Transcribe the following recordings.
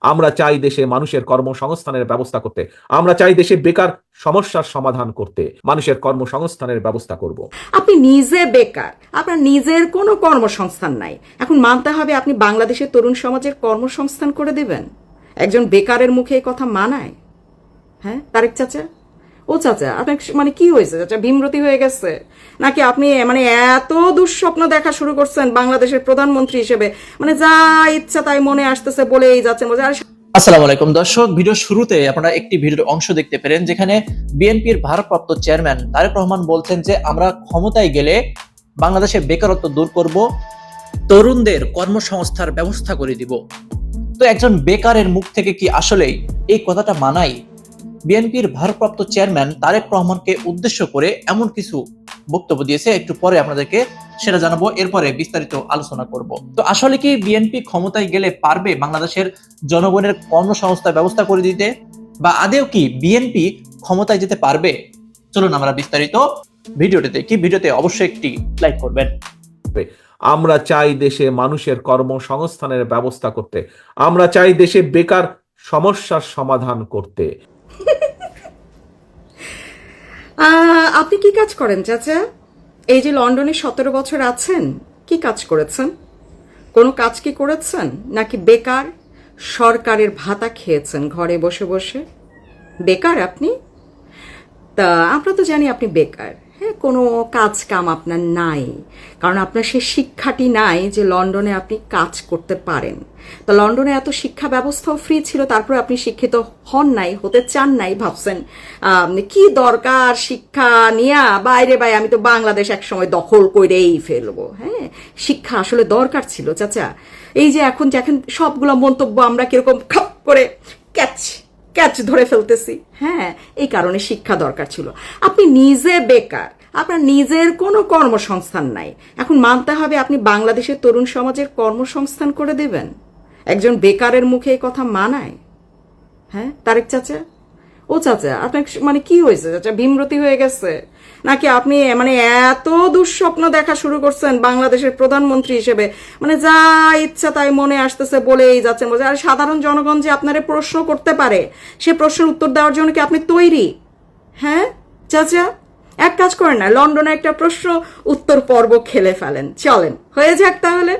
আমরা চাই দেশে মানুষের কর্মসংস্থানের ব্যবস্থা করতে। আমরা চাই দেশে বেকার সমস্যার সমাধান করতে। মানুষের কর্মসংস্থানের ব্যবস্থা করব। আপনি নিজে বেকার। আপনার নিজের কোনো কর্মসংস্থান নাই। এখন মানতে হবে আপনি বাংলাদেশের তরুণ সমাজের কর্মসংস্থান করে দেবেন। একজন বেকারের মুখে এই কথা মানায়? হ্যাঁ তারেক চাচা? ও চাচা আপনার মানে কি হয়েছে চাচা? ভীমরতি হয়ে গেছে? নাকি আপনি মানে এত দুঃস্বপ্ন দেখা শুরু করছেন বাংলাদেশের প্রধানমন্ত্রী হিসেবে? মানে যা ইচ্ছা তাই মনে আসতেছে বলেই যাচ্ছেন আসসালামু আলাইকুম। দর্শক ভিডিও শুরুতে আপনারা একটি ভিডিওর অংশ দেখতে পেলেন, যেখানে বিএনপির ভারপ্রাপ্ত চেয়ারম্যান তারেক রহমান বলছেন যে, আমরা ক্ষমতায় গেলে বাংলাদেশের বেকারত্ব দূর করব, তরুণদের কর্মসংস্থার ব্যবস্থা করে দিব। তো একজন বেকারের মুখ থেকে কি আসলেই এই কথাটা মানায়? বিএনপির ভারপ্রাপ্ত চেয়ারম্যান তারেক রহমানকে উদ্দেশ্য করে এমন কিছু বক্তব্য দিয়েছে। একটু পরে আপনাদেরকে সেটা জানাব, এরপরে বিস্তারিত আলোচনা করব। তো আসলে কি বিএনপি ক্ষমতায় গেলে পারবে বাংলাদেশের জনগণের কর্মসংস্থার ব্যবস্থা করে দিতে? বা আদেও কি বিএনপি ক্ষমতায় যেতে পারবে? চলুন আমরা বিস্তারিত ভিডিওটিতে কি ভিডিওতে অবশ্যই একটি লাইক করবেন। আমরা চাই দেশে মানুষের কর্মসংস্থানের ব্যবস্থা করতে। আমরা চাই দেশে বেকার সমস্যার সমাধান করতে। আপনি কি কাজ করেন, চাচা? এই যে লন্ডনে সতেরো বছর আছেন, কি কাজ করেছেন? কোনো কাজ কি করেছেন, নাকি বেকার, সরকারের ভাতা খেয়েছেন ঘরে বসে বসে? বেকার আপনি? তা আমরা তো জানি আপনি বেকার। কোনো কাজ কাম আপনার নাই। কারণ আপনার সে শিক্ষাটি নাই যে লন্ডনে আপনি কাজ করতে পারেন। তো লন্ডনে এত শিক্ষা ব্যবস্থাও ফ্রি ছিল তারপরে আপনি শিক্ষিত হন নাই, হতে চান নাই, ভাবছেন কি দরকার শিক্ষা নিয়া? বাইরে বাইরে, আমি তো বাংলাদেশ একসময় দখল করেই ফেলব। হ্যাঁ শিক্ষা আসলে দরকার ছিল, চাচা। এই যে এখন দেখেন সবগুলো মন্তব্য আমরা কীরকম খাপ করে ক্যাচ ক্যাচ ধরে ফেলতেছি। হ্যাঁ এই কারণে শিক্ষা দরকার ছিল। আপনি নিজে বেকার, আপনার নিজের কোনো কর্মসংস্থান নাই। এখন মানতে হবে আপনি বাংলাদেশের তরুণ সমাজের কর্মসংস্থান করে দেবেন। একজন বেকারের মুখে এই কথা মানায়? হ্যাঁ তারেক চাচা? ও চাচা, আপনার মানে কি হয়েছে চাচা? ভীমরতি হয়ে গেছে? নাকি আপনি মানে এত দুঃস্বপ্ন দেখা শুরু করছেন বাংলাদেশের প্রধানমন্ত্রী হিসেবে? মানে যা ইচ্ছা তাই মনে আসতেছে বলেই যাচ্ছেন বলছে আর সাধারণ জনগণ যে আপনারে প্রশ্ন করতে পারে, সে প্রশ্নের উত্তর দেওয়ার জন্য কি আপনি তৈরি? হ্যাঁ? চাচা, এক কাজ করেন না, লন্ডনে একটা প্রশ্ন উত্তর পর্ব খেলে ফেলেন। চলেন, হয়ে যাক তাহলে।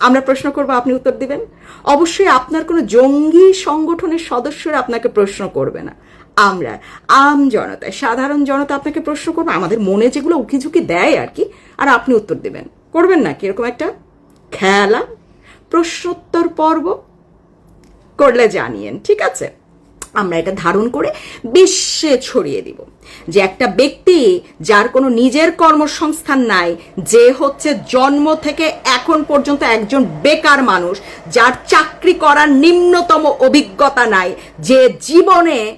আমরা প্রশ্ন করব, আপনি উত্তর দিবেন। অবশ্যই আপনার কোনো জঙ্গি সংগঠনের সদস্যরা আপনাকে প্রশ্ন করবে না। আমরা, আম জনতা, সাধারণ জনতা আপনাকে প্রশ্ন করবে, আমাদের মনে যেগুলো উকিঝুঁকি দেয় আর কি, আর আপনি উত্তর দিবেন। করবেন না কি এরকম একটা খেলা? প্রশ্নোত্তর পর্ব? করলে জানিয়েন, ঠিক আছে? আমরা এটা ধারণ করে বিশ্বে ছড়িয়ে দিব। যে একটা ব্যক্তি যার কোনো নিজের কর্মসংস্থান নাই, যে হচ্ছে জন্ম থেকে এখন পর্যন্ত একজন বেকার মানুষ, যার চাকরি করার নিম্নতম অভিজ্ঞতা নাই, যে জীবনে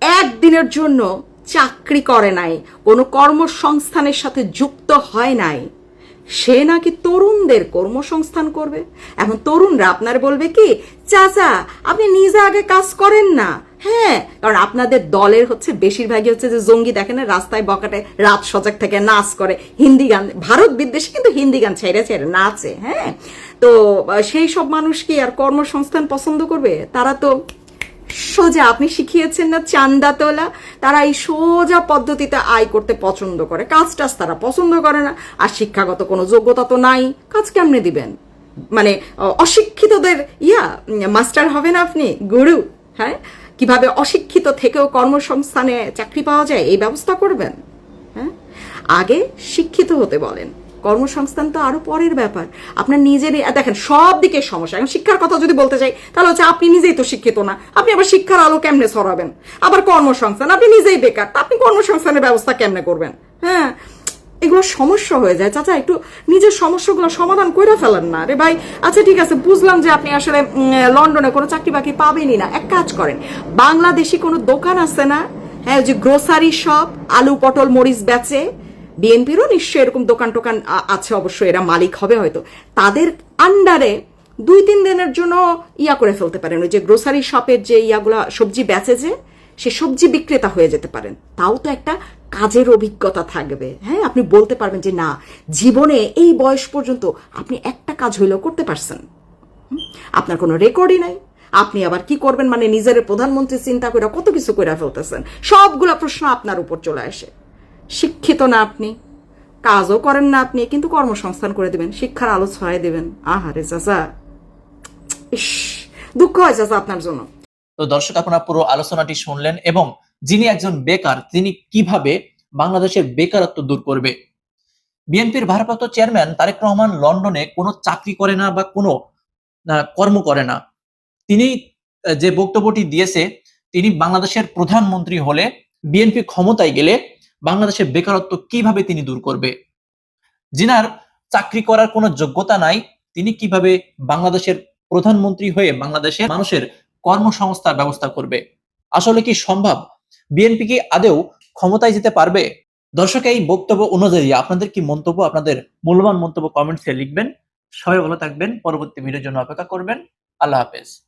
একদিনের জন্য চাকরি করে নাই, কোনো কর্মসংস্থানের সাথে যুক্ত হয় নাই। সে নাকি তরুণদের কর্মসংস্থান করবে? এখন তরুণরা আপনার বলবে কি, চাচা, আপনি নিজে আগে কাজ করেন না। হ্যাঁ কারণ আপনাদের দলের হচ্ছে বেশিরভাগই হচ্ছে যে জঙ্গি দেখে না, রাস্তায় বকাটে রাত সজাগ থেকে, নাচ করে, হিন্দি গান, ভারত বিদ্বেষে কিন্তু হিন্দি গান ছেড়ে ছেড়ে নাচে হ্যাঁ? তো সেই সব মানুষ কি আর কর্মসংস্থান পছন্দ করবে? তারা তো সোজা, আপনি শিখিয়েছেন না চান্দা তোলা তারা এই সোজা পদ্ধতিতে আয় করতে পছন্দ করে। কাজ টাজ তারা পছন্দ করে না। আর শিক্ষাগত কোনো যোগ্যতা তো নাই। কাজ কেমনে দিবেন? মানে অশিক্ষিতদের, ইয়া, মাস্টার হবেন আপনি, গুরু হ্যাঁ? কীভাবে অশিক্ষিত থেকেও কর্মসংস্থানে চাকরি পাওয়া যায়, এই ব্যবস্থা করবেন হ্যাঁ? আগে শিক্ষিত হতে বলেন। কর্মসংস্থান তো আরও পরের ব্যাপার। আপনার নিজের দেখেন, সব দিকের সমস্যা। এখন শিক্ষার কথা যদি বলতে চাই তাহলে হচ্ছে আপনি নিজেই তো শিক্ষিত না। আপনি আবার শিক্ষার আলো কেমনে ছড়াবেন? আবার কর্মসংস্থান, আপনি নিজেই বেকার। আপনি কর্মসংস্থানের ব্যবস্থা কেমনে করবেন? হ্যাঁ? এগুলো সমস্যা হয়ে যায়। চাচা, একটু নিজের সমস্যাগুলো সমাধান করে ফেলেন না। রে ভাই আচ্ছা ঠিক আছে, বুঝলাম যে আপনি আসলে লন্ডনে কোনো চাকরি বাকরি পাবেনই না। এক কাজ করেন, বাংলাদেশি কোনো দোকান আছে না? হ্যাঁ যে গ্রোসারি শপ আলু, পটল, মরিচ বেচে বিএনপিরও নিশ্চয়ই এরকম দোকান টোকান আছে অবশ্যই, এরা মালিক হবে হয়তো। তাদের আন্ডারে দুই, তিন দিনের জন্য ইয়া করে ফেলতে পারেন। ওই যে গ্রোসারি শপের যে ইয়াগুলা সবজি বেচে যে সে সবজি বিক্রেতা হয়ে যেতে পারেন। তাও তো একটা কাজের অভিজ্ঞতা থাকবে। হ্যাঁ আপনি বলতে পারবেন যে না, জীবনে এই বয়স পর্যন্ত আপনি একটা কাজ হইলেও করতে পারছেন। আপনার কোনো রেকর্ডই নাই। আপনি আবার কি করবেন? মানে নিজের প্রধানমন্ত্রী চিন্তা করে কত কিছু করে ফেলতেছেন। সবগুলো প্রশ্ন আপনার উপর চলে আসে। শিক্ষিত না আপনি। কাজও করেন না আপনি, কিন্তু কর্মসংস্থান করে দেবেন, শিক্ষার আলো ছড়াই দেবেন। আহারে চাচা। ইস, দুঃখ হয় চাচা আপনার জন্য। তো দর্শক, আপনারা পুরো আলোচনাটি শুনলেন এবং যিনি একজন বেকার, তিনি কীভাবে বাংলাদেশের বেকারত্ব দূর করবে? বিএনপির ভারপ্রাপ্ত চেয়ারম্যান তারেক রহমান লন্ডনে কোনো চাকরি করে না বা কোনো কর্ম করে না। তিনি যে বক্তব্যটি দিয়েছে, তিনি বাংলাদেশের প্রধানমন্ত্রী হলে বিএনপি ক্ষমতায় গেলে বাংলাদেশের বেকারত্ব কীভাবে তিনি দূর করবে? যিনার চাকরি করার কোনো যোগ্যতা নাই, তিনি কীভাবে বাংলাদেশের প্রধানমন্ত্রী হয়ে বাংলাদেশের মানুষের কর্মসংস্থার ব্যবস্থা করবে? আসলে কি সম্ভব? বিএনপি কি আদেও ক্ষমতায় যেতে পারবে? দর্শক, এই বক্তব্য অনুযায়ী আপনাদের কি মন্তব্য, আপনাদের মূল্যবান মন্তব্য কমেন্টসে লিখবেন। সবাই ভালো থাকবেন, পরবর্তী ভিডিওর জন্য অপেক্ষা করবেন। আল্লাহ হাফেজ।